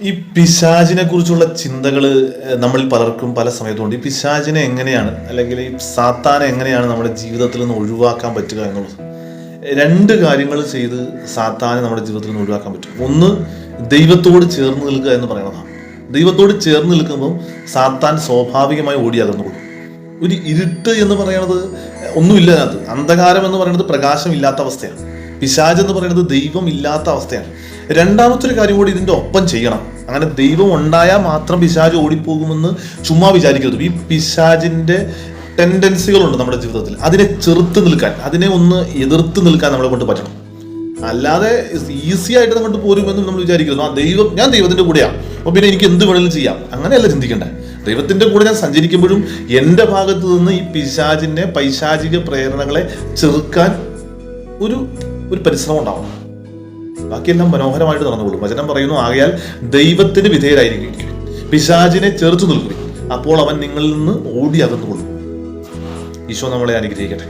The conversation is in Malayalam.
ഈ പിശാചിനെ കുറിച്ചുള്ള ചിന്തകൾ നമ്മൾ പലർക്കും പല സമയത്തുണ്ട് ഈ പിശാചിനെ എങ്ങനെയാണ് അല്ലെങ്കിൽ ഈ സാത്താനെ എങ്ങനെയാണ് നമ്മുടെ ജീവിതത്തിൽ നിന്ന് ഒഴിവാക്കാൻ പറ്റുക എന്നുള്ളത്? രണ്ട് കാര്യങ്ങൾ ചെയ്ത് സാത്താനെ നമ്മുടെ ജീവിതത്തിൽ നിന്ന് ഒഴിവാക്കാൻ പറ്റും. ഒന്ന് ദൈവത്തോട് ചേർന്ന് നിൽക്കുക എന്ന് പറയുന്നതാണ്. ദൈവത്തോട് ചേർന്ന് നിൽക്കുമ്പോൾ സാത്താൻ സ്വാഭാവികമായി ഓടിയാകുന്നു ഒരു ഇരുട്ട് എന്ന് പറയുന്നത് ഒന്നുമില്ല അതിനകത്ത്. അന്ധകാരം എന്ന് പറയുന്നത് പ്രകാശമില്ലാത്ത അവസ്ഥയാണ്. പിശാജ് എന്ന് പറയുന്നത് ദൈവം ഇല്ലാത്ത അവസ്ഥയാണ്. രണ്ടാമത്തെ ഒരു കാര്യം കൂടി ഇതിന്റെ ഒപ്പം ചെയ്യണം. അങ്ങനെ ദൈവം ഉണ്ടായാൽ മാത്രം പിശാജ് ഓടിപ്പോകുമെന്ന് ചുമ്മാ വിചാരിക്കരുത്. ഈ പിശാജിന്റെ ടെൻഡൻസികളുണ്ട് നമ്മുടെ ജീവിതത്തിൽ. അതിനെ ചെറുത്ത് നിൽക്കാൻ അതിനെ ഒന്ന് എതിർത്ത് നിൽക്കാൻ നമ്മളെ കൊണ്ട് പറ്റണം. അല്ലാതെ ഈസി ആയിട്ട് അങ്ങോട്ട് പോരുമെന്ന് നമ്മൾ വിചാരിക്കുന്നു ആ ദൈവം ഞാൻ ദൈവത്തിന്റെ കൂടെയാണ് അപ്പോൾ പിന്നെ എനിക്ക് എന്ത് വേണമെങ്കിലും ചെയ്യാം. അങ്ങനെയല്ല ചിന്തിക്കണ്ടേ. ദൈവത്തിന്റെ കൂടെ ഞാൻ സഞ്ചരിക്കുമ്പോഴും എന്റെ ഭാഗത്ത് നിന്ന് ഈ പിശാചിന്റെ പൈശാചിക പ്രേരണകളെ ചെറുക്കാൻ ഒരു ഒരു പരിശ്രമം ഉണ്ടാവണം. ബാക്കിയെല്ലാം മനോഹരമായിട്ട് നടന്നുകൊള്ളും. വചനം പറയുന്നു ആകയാൽ ദൈവത്തിന് വിധേയരായിരിക്കും. പിശാചിനെ ചെറുത്തു നിൽക്കും. അപ്പോൾ അവൻ നിങ്ങളിൽ നിന്ന് ഓടി അകന്നുകൊള്ളും. ഈശോ നമ്മളെ അനുഗ്രഹിക്കട്ടെ.